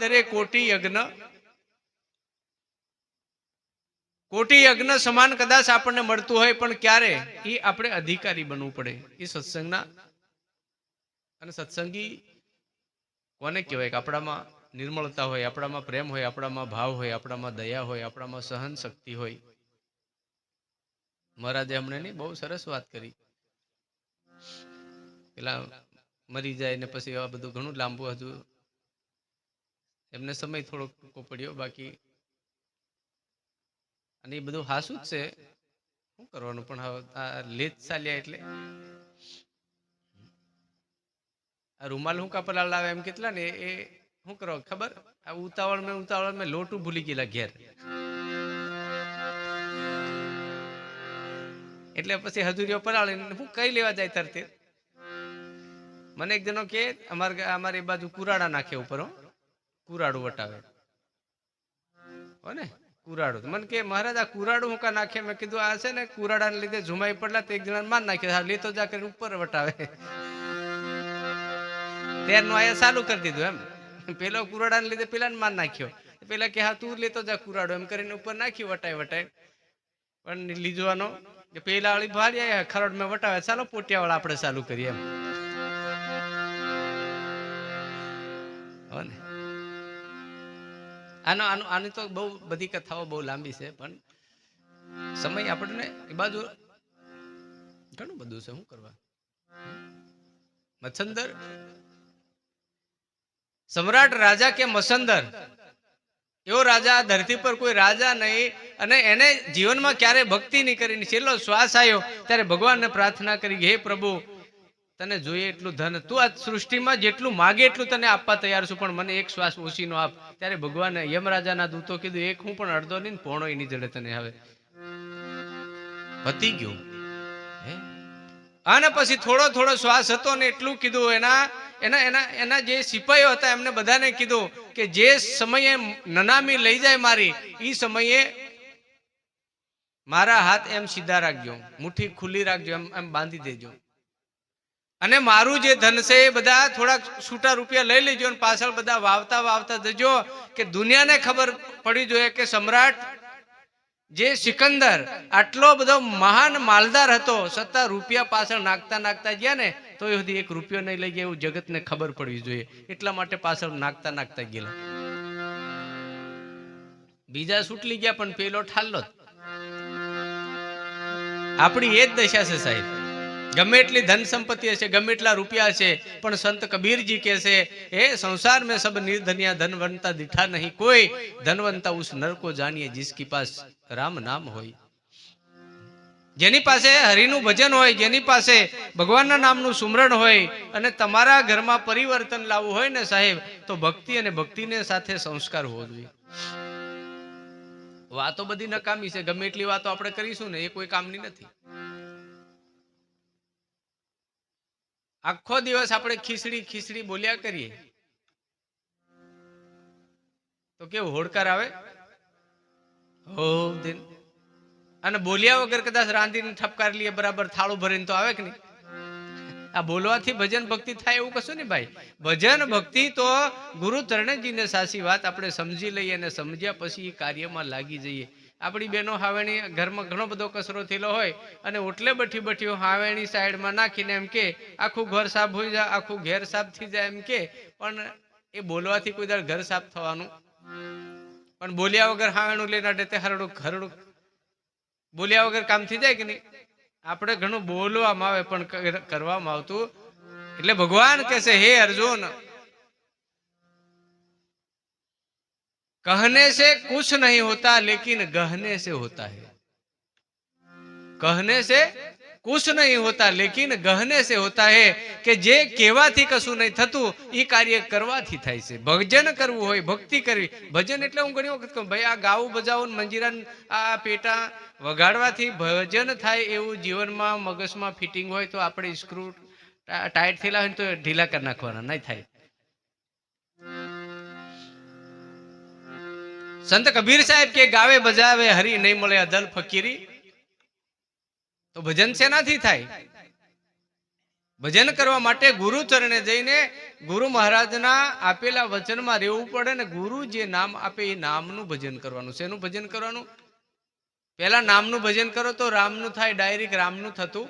દરે કોટી યજ્ઞ. કોટી યજ્ઞ સમાન કદાચ આપણને મળતું હોય, પણ ક્યારે? એ આપણે અધિકારી બનવું પડે. એ સત્સંગના અને સત્સંગી કોને કહેવાય? કે આપણામાં નિર્મળતા હોય, આપણામાં પ્રેમ હોય, આપણામાં ભાવ હોય, આપણામાં દયા હોય, આપણામાં સહન શક્તિ હોય. મહારાજે હમણે નહીં, બહુ સરસ વાત કરી. પેલા મરી જાય ને પછી આ બધું ઘણું લાંબુ હજુ એમને સમય થોડોક ટૂંકો પડ્યો, બાકી અને એ બધું હાસું જ છે. શું કરવાનું પણ હવે? આ લેજ ચાલ્યા એટલે. આ રૂમાલ હું કાપલા લાવે એમ કેટલા ને એ શું કરો ખબર? આ ઉતાવળ મેં ઉતાવળ મેં લોટું ભૂલી ગયેલા ઘેર. એટલે પછી હજુરીઓ પરાળીને હું કઈ લેવા જાય તરતે મને એક જણો કે, અમારે અમારી બાજુ કુરાડા નાખે ઉપર હો. કુરાડું વટાવે. ને કુરાડું. મને કે, મહારાજ, આ કુરાડું હું કા નાખે? મેં કીધું, આ છે ને, કુરાડાને લીધે ઝુમાઈ પડલા, તો એક જણા માર નાખ્યો હા લેતો જા કરીને ઉપર વટાવે. ત્યારનું આયા ચાલુ કરી દીધું એમ. પેલો કુરાડાને લીધે પેલાને માર નાખ્યો. પેલા કે, હા, તું લેતો જા કુરાડો. એમ કરીને ઉપર નાખ્યું, વટાય વટાય. પણ લીધવાનો. કે પેલા વાળી ભારી ખરોડ મેં વટાવે ચાલો પોટિયા વાળા આપણે ચાલુ કરીએ એમ. હો ને આનો આનો આની તો બહુ બધી કથાઓ બહુ લાંબી છે, પણ સમય આપણને એ બાજુ ઘણું બધું છે શું કરવા? મચ્છંદર? સમ્રાટ રાજા કે મસંદર એવો રાજા ધરતી પર કોઈ રાજા નહીં, અને એને જીવનમાં ક્યારે ભક્તિ નહીં કરીને છેલ્લો શ્વાસ આવ્યો ત્યારે ભગવાનને પ્રાર્થના કરી હે પ્રભુ તને જોઈએ એટલું ધન. તું આ સૃષ્ટિમાં જેટલું માગે એટલું તને આપવા તૈયાર છું. પણ મને એક શ્વાસ ઓછીનો આપ. ત્યારે ભગવાને યમરાજાના દૂતો કીધું એક હું પણ અડધો નહીં પોણો એની જડે તને હવે. પતી ગયું. અને પછી થોડો થોડો શ્વાસ હતો ને એટલું કીધું એના એના એના એના જે સિપાહીઓ હતા એમને બધાને કીધું કે જે સમયે નનામી લઈ જાય મારી એ સમયે મારા હાથ એમ સીધા રાખજો. મુઠ્ઠી ખુલ્લી રાખજો એમ એમ બાંધી દેજો. અને મારું જે ધન છે એ બધા થોડાક છૂટા રૂપિયા લઈ લેજો અને પાછળ બધા વાવતા વાવતા જજો કે દુનિયાને ખબર પડી જોઈએ કે સમ્રાટ જે સિકંદર આટલો બધો મહાન માલદાર હતો છતાં રૂપિયા પાછળ નાખતા નાખતા ગયા ને તો એ સુધી એક રૂપિયો નહીં લઈ ગયા એવું જગતને ખબર પડવી જોઈએ. એટલા માટે પાછળ નાખતા નાખતા ગયેલા. બીજા છૂટલી ગયા પણ પેલો ઠાલ્લો આપણી એ જ દશા છે સાહેબ. ગમે એટલી ધન સંપત્તિ હશે, ગમે એટલા રૂપિયા છે પણ સંત કબીરજી કે છે એ સંસાર મેં સબ નિર્ધનિયા ધનવંતા દીઠા નહીં કોઈ, ધનવંતા ઉસ નરકો જાણીએ જીસકી પાસ રામ નામ હોય. જેની પાસે હરિનું ભજન હોય, જેની પાસે ભગવાનના નામનું સુમરણ હોય અને તમારા ઘરમાં પરિવર્તન લાવવું હોય ને સાહેબ, તો ભક્તિ અને ભક્તિને સાથે સંસ્કાર હોવો જોઈએ. વાતો બધી નકામી છે, ગમે એટલી વાતો આપણે કરીશું ને, એ કોઈ કામની નથી. આખો દિવસ આપણે ખીચડી ખીચડી બોલ્યા કરીએ. તો કેવું હોડકાર આવે? હો દિન. અને બોલ્યા વગર કદાચ રાંધીને ઠપકાર લઈએ બરાબર થાળું ભરીને તો આવે કે નહીં? આ બોલવાથી ભજન ભક્તિ થાય એવું કશું ને ભાઈ. ભજન ભક્તિ તો ગુરુ તરણજીને સાચી વાત આપણે સમજી લઈએ અને સમજ્યા પછી એ કાર્યમાં લાગી જઈએ. આપણી બહેનો હાવેણી ઘરમાં ઘણો બધો કચરો થયેલો હોય અને ઓટલે બઠી બઠીઓ હાવેણી સાઈડમાં નાખીને એમ કે, આખું ઘર સાફ હોઈ જાય, આખું ઘેર સાફ થઈ જાય, એમ કે. પણ એ બોલવાથી કોઈ દર ઘર સાફ થવાનું. પણ બોલ્યા વગર હાવેણું લઈને અડે તે હરડું ઘરડું બોલ્યા વગર કામ થઈ જાય કે નહીં? આપણે ઘણું બોલવામાં આવે પણ કરવામાં આવતું. એટલે ભગવાન કે છે, હે અર્જુન, કહને સે કુછ નહીં હોતા, લેકિન ગહને સે હોતા હે. કહને સે कुछ नहीं હોતા લેકિન ગહને સે હોતા હે કે જે કહેવાથી કશું નહીં થતું એ કાર્ય કરવાથી થાય છે ભજન કરવું હોય ભક્તિ કરવી ભજન એટલે હું ઘણી વખત કહું ભાઈ આ ગાવું બજાવું ને મંજીરા ને આ પેટા વગાડવાથી ભજન થાય એવું જીવનમાં મગજમાં ફિટિંગ હોય તો આપણે સ્ક્રૂ ટાઈટ થયેલા હોય ને તો ઢીલા કરી નાખવાના નહીં થાય સંત કબીર સાહેબ કે ગાવે બજાવે હરી નહીં મળે અદલ ફકીરી તો ભજન શેનાથી થાય? ભજન કરવા માટે ગુરુ ચરણે જઈને ગુરુ મહારાજના આપેલા વચનમાં રહેવું પડે ને ગુરુ જે નામ આપે એ નામનું ભજન કરવાનું. શેનું ભજન કરવાનું? પેલા નામનું ભજન કરો તો રામનું થાય, ડાયરેક્ટ રામનું થતું.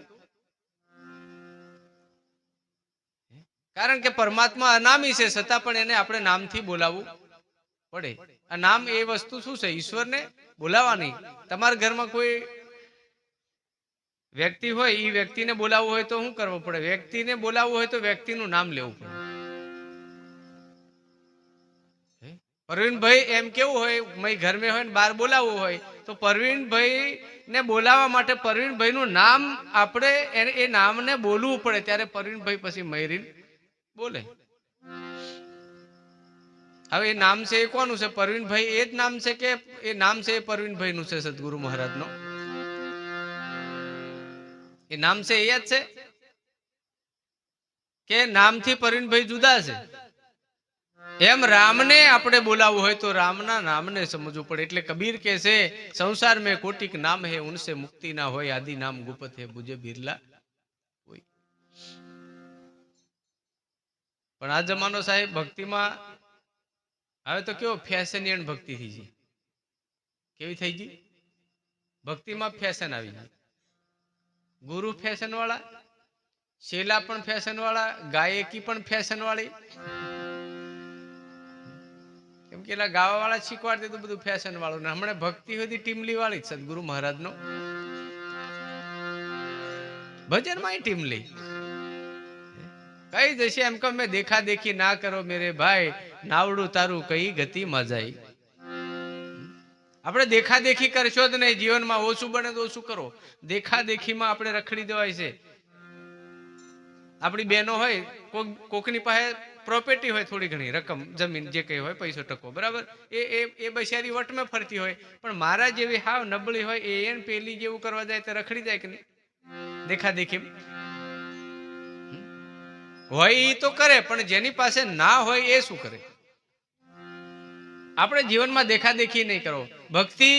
કારણ કે પરમાત્મા અનામી છે, છતાં પણ એને આપણે નામથી બોલાવવું પડે. આ નામ એ વસ્તુ શું છે? ઈશ્વરને બોલાવવાની. તમારા ઘરમાં કોઈ વ્યક્તિ હોય એ વ્યક્તિને બોલાવવું હોય તો શું કરવું પડે. વ્યક્તિને બોલાવવું હોય તો વ્યક્તિનું નામ લેવું પડે? પરવીનભાઈ એમ કેવું હોય, મય ઘર મેં હોય ને બહાર બોલાવવું હોય, તો પરવીનભાઈ ને બોલાવવા માટે પરવીનભાઈ નું નામ આપણે એને એ નામને બોલવું પડે, ત્યારે પરવીનભાઈ પછી મયરીન બોલે. હવે એ નામ છે એ કોનું છે? પરવીનભાઈ એ જ નામ છે કે એ નામ છે એ પરવીનભાઈ નું છે, સદગુરુ મહારાજ નો એ નામ છે, એ જ છે? કે નામથી પરિણભાઈ જુદા છે. એમ રામને આપણે બોલાવવું હોય તો રામના નામને સમજવું પડે. એટલે કબીર કે છે, સંસાર મેં કોટિક નામ હે, ઉનસે મુક્તિ ના હોય, આદિ નામ ગુપત હે, બુજે બિરલા પણ આ જમાનો સાહેબ ભક્તિમાં, હવે તો કેવો ફેશનિયન ભક્તિ થઈ ગઈ. કેવી થઈ ગઈ? ભક્તિમાં ફેશન આવી ગઈ ગુરુ ફેશન વાળા શેલા પણ ફેશન વાળા ગાયકી પણ ફેશન વાળી કેમ કે એલા ગાવા વાળા શીખવાડते તો બધું ફેશન વાળું ને. હમણાં ભક્તિ હતી ટીમલી વાળી સદગુરુ મહારાજ નો ભજનમાં ટીમલી. કઈ જશે એમ કહો, મેં દેખા દેખી ના કરો મેરે ભાઈ, નાવડું તારું કઈ ગતિ માં જાય. આપણે દેખા દેખી કરશો જ નહીં. જીવનમાં ઓછું બને તો ઓછું કરો. દેખા દેખીમાં આપણે રખડી દેવાય છે. આપણી બહેનો હોય, કોક, કોકની પાસે પ્રોપર્ટી હોય થોડી ઘણી, રકમ, જમીન, જે કઈ હોય, પૈસો ટકો, બરાબર? એ એ એ બિચારી વટમાં ફરતી હોય. પણ મારા જેવી હાવ નબળી હોય, એ એને પેલી જેવું કરવા જાય તો રખડી જાય કે નહીં? દેખા દેખી હોય એ તો કરે, પણ જેની પાસે ના હોય એ શું કરે? આપણે જીવનમાં દેખા દેખી નહીં કરો. ભક્તિ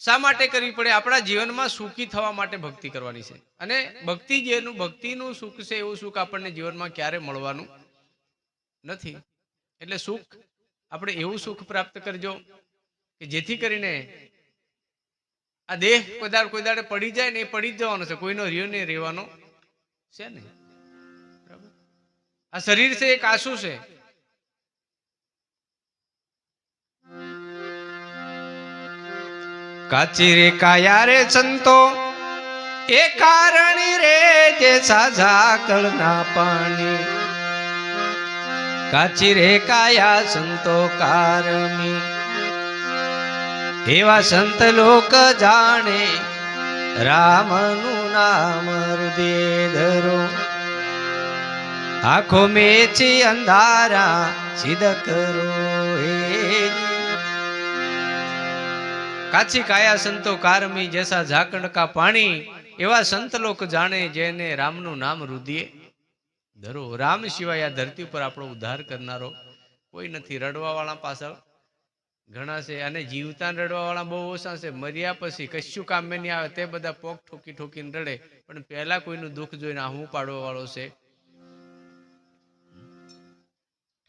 શા માટે કરવી પડે? આપણા જીવનમાં સુખી થવા માટે ભક્તિ કરવાની છે. અને ભક્તિ જેનું ભક્તિનું સુખ છે, એવું સુખ આપણને જીવનમાં ક્યારે મળવાનું નથી. એટલે સુખ, આપણે એવું સુખ પ્રાપ્ત કરજો કે જેથી કરીને આ દેહ કોઈ દાડે કોઈ દાડે પડી જાય ને એ પડી જ જવાનો છે. કોઈનો રહ્યો નહીં, રહેવાનો છે ને આ શરીર છે, એક આંસુ છે. કાચી રે કાયા રે સંતો એ કારણી રે જે સાજા કળના પાણી કાચી રે કાયા સંતો કારમી એવા સંત લોક જાણે રામનું નામ હૃદય ધરો આંખો મેચી અંધારા સિદ્ધ કરો કાચી કાયા સંતો કારમી જેસા ઝાકણ કા પાણી, એવા સંત લોક જાણે જેને રામનું નામ રુધિયે ધરો, રામ સિવાય આ ધરતી ઉપર આપણો ઉદ્ધાર કરનારો કોઈ નથી. રડવા વાળા પાછળ ઘણા છે અને જીવતા રડવા વાળા બહુ ઓછા છે. મર્યા પછી કશું કામે નહીં આવે, તે બધા પોક ઠોકી ઠોકીને રડે. પણ પહેલા કોઈનું દુઃખ જોઈને હું પાડવા વાળો છે?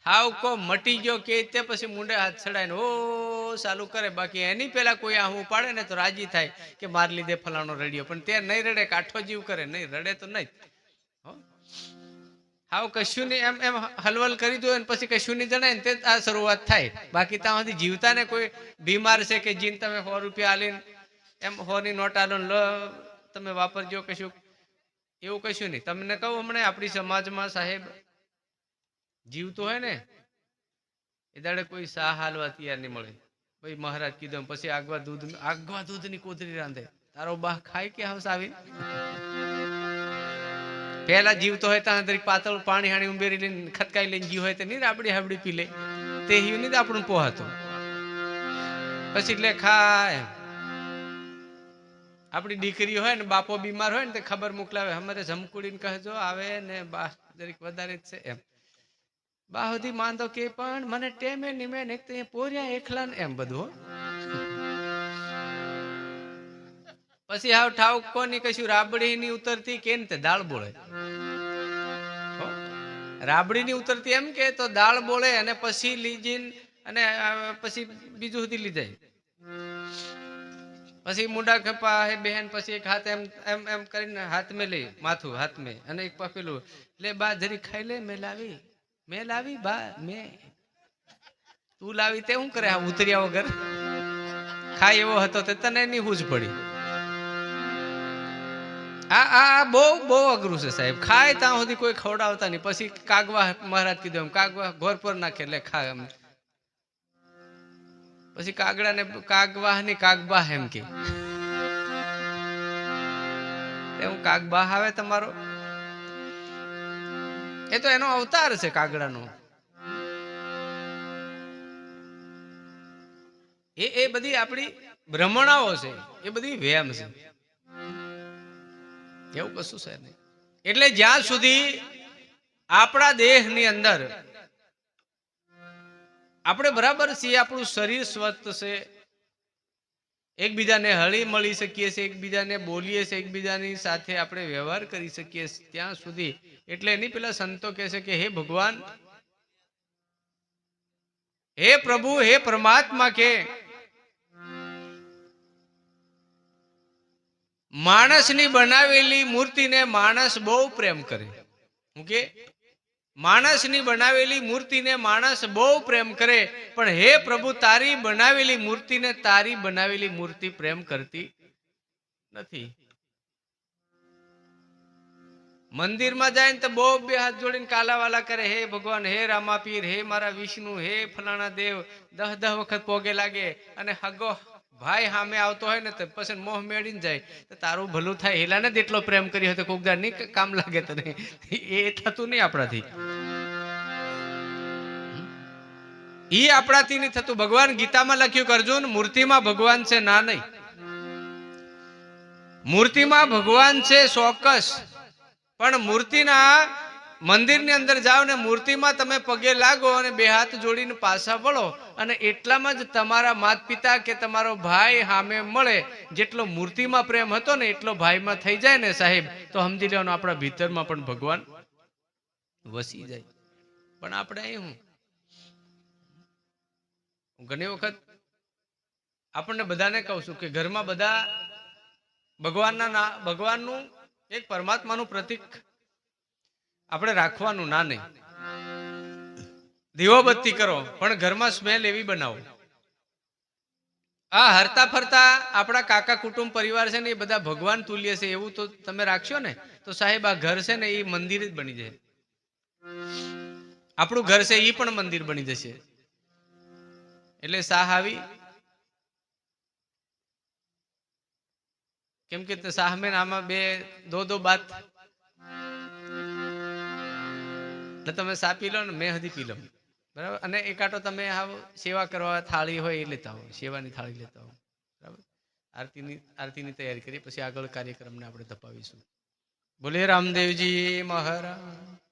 હાવ કો મટી ગયો કે તે પછી મુંડે હાથ ચડાઈને ઓ ચાલુ કરે. બાકી એની પેલા કોઈ આહું પાડે ને તો રાજી થાય કે માર લીધે ફલાણો રડ્યો. પણ તે નહીં રડે કાઠો જીવ કરે. નહીં, રડે તો નહીં. હાવ કશું નહીં એમ એમ હલવલ કરી દો પછી કશું નહીં જણાય ને તે આ શરૂઆત થાય. બાકી ત્યાં જીવતા ને કોઈ બીમાર છે કે જીન તમે સો રૂપિયા આલીને એમ હોની નોટ આલો લો, તમે વાપરજો કશું એવું કશું નહીં. તમને કહું હમણાં આપણી સમાજમાં સાહેબ જીવતો હોય ને, એ દાડે કોઈ સાહ હાલવા તૈયાર નહીં મળે. ભાઈ મહારાજ કીધું પછી આગવા દૂધ, આગવા દૂધની કોથળી રાંધે. તારો બા ખાય કે હવસ આવી? પેલા જીવતો હોય ત્યાં તરીકે પાતળ પાણી હાણી ઉમેરી લઈને, ખતકાઈ લઈને જીવ હોય તો નહીં રાબડી હાબડી પી લે. તે હિયું નહીં આપણું પોહાતો. પછી એટલે ખાય આપણી દીકરી હોય ને, બાપો બીમાર હોય ને, તે ખબર મોકલાવે. અમારે જમકુડીને કહેજો, આવે ને બા, જરીક વધારે જ છે એમ. બા સુધી માંદો કે પણ મને ટેમે નિમે નીકતે પોર્યા એકલા ને એમ બધું પછી હાવ ઠાવ કોની કશું રાબડી ની ઉતરતી કે ને દાળ બોળે. રાબડીની ઉતરતી એમ કે તો દાળ બોળે અને પછી લીજીન અને પછી બીજું સુધી લીધાય પછી મુંડા ખપા હે બહેન પછી એક હાથ એમ એમ એમ કરીને હાથ મેં લઈ માથું હાથ મેં અને એક પેલું લે બા જરી ખાઈ લે, મેં લાવી. મેં લાવી બા, મેં. તું લાવી તે શું કરે આ ઉતર્યા વગર? ખાય એવો હતો તે તને એની હૂજ પડી. આ આ બહુ બહુ અઘરું છે સાહેબ. ખાય ત્યાં સુધી કોઈ ખવડાવતા નહીં. પછી કાગવા મહારાજ કીધું એમ, કાગવા, ઘોર પર નાખે એટલે ખા એમ. પછી કાગડાને કાગવાહ ને કાગબાહ એમ કે. એવું કાગબાહ આવે તમારો? એ તો એનો અવતાર છે કાગડાનો. એ એ બધી આપણી ભ્રમણાઓ છે, એ બધી વ્યાયામ છે. એવું કશું છે નહીં. એટલે જ્યાં સુધી આપણા દેહની અંદર આપણે બરાબર છીએ, આપણું શરીર સ્વસ્થ છે એકબીજાને હળી મળી શકીએ છીએ, એકબીજાને બોલીએ છીએ, એકબીજાની સાથે આપણે વ્યવહાર કરી શકીએ ત્યાં સુધી. એટલે એની પેલા સંતો કહે છે કે, હે ભગવાન, હે પ્રભુ, હે પરમાત્મા કે, માણસની બનાવેલી મૂર્તિને માણસ બહુ પ્રેમ કરે. માણસની બનાવેલી મૂર્તિને માણસ બહુ પ્રેમ કરે, પણ હે પ્રભુ, તારી બનાવેલી મૂર્તિને તારી બનાવેલી મૂર્તિ પ્રેમ કરતી નથી. મંદિરમાં જાય ને તો બહુ બે હાથ જોડીને કાલાવાલા કરે, હે ભગવાન, હે રામાપીર, હે મારા વિષ્ણુ, હે ફલાણા દેવ. દહ દહ વખત પોગે લાગે અને હગો ભાઈ સામે આવતો હોય ને પછી મોહ મેળીને જાય. તો તારું ભલું થાય. હેલાને જ એટલો પ્રેમ કર્યો હતો કોકદાર નહીં કામ લાગે તને. એ થતું નહીં આપણાથી. એ આપણાથી નહીં થતું. ભગવાન ગીતામાં લખ્યું, કરજો અર્જુન મૂર્તિમાં ભગવાન છે. ના નહીં. મૂર્તિમાં ભગવાન છે ચોક્કસ. પણ મૂર્તિના મંદિરની અંદર જાઓ ને મૂર્તિમાં તમે પગે લાગો અને બે હાથ જોડીને પાછા વળો. અને એટલામાં જ તમારા માત પિતા કે તમારો ભાઈ સામે મળે. જેટલો મૂર્તિમાં પ્રેમ હતો ને એટલો ભાઈમાં થઈ જાય ને સાહેબ. તો સમજી લેવાનું આપણા ભીતરમાં પણ ભગવાન વસી જાય. પણ આપણે અહીં હું? ઘણી વખત આપણને બધાને કહું છું કે ઘરમાં બધા ભગવાનના ભગવાનનું એક પરમાત્માનું પ્રતીક આપણે રાખવાનું ના નહીં. દીવાબત્તી કરો, પણ ઘરમાં સ્મેલ એવી બનાવો. આ હરતા ફરતા આપણા કાકા કુટુંબ પરિવાર છે ને એ બધા ભગવાન તુલ્ય છે, એવું તો તમે રાખશો ને, તો સાહેબ આ ઘર છે ને એ મંદિર જ બની જાય. આપણું ઘર છે એ પણ મંદિર બની જશે. એટલે શાહ આવી. કેમ કે શાહ મેન આમાં બે, દો દો બાત એટલે તમે સા પી લો ને મેં હજી પી લો બરાબર? અને એકાટો તમે આવ, સેવા કરવા થાળી હોય એ લેતા હો સેવાની થાળી લેતા હો બરાબર? આરતીની આરતીની તૈયારી કરી પછી આગળ કાર્યક્રમને આપણે ધપાવીશું. બોલે રામદેવજી મહારાજ.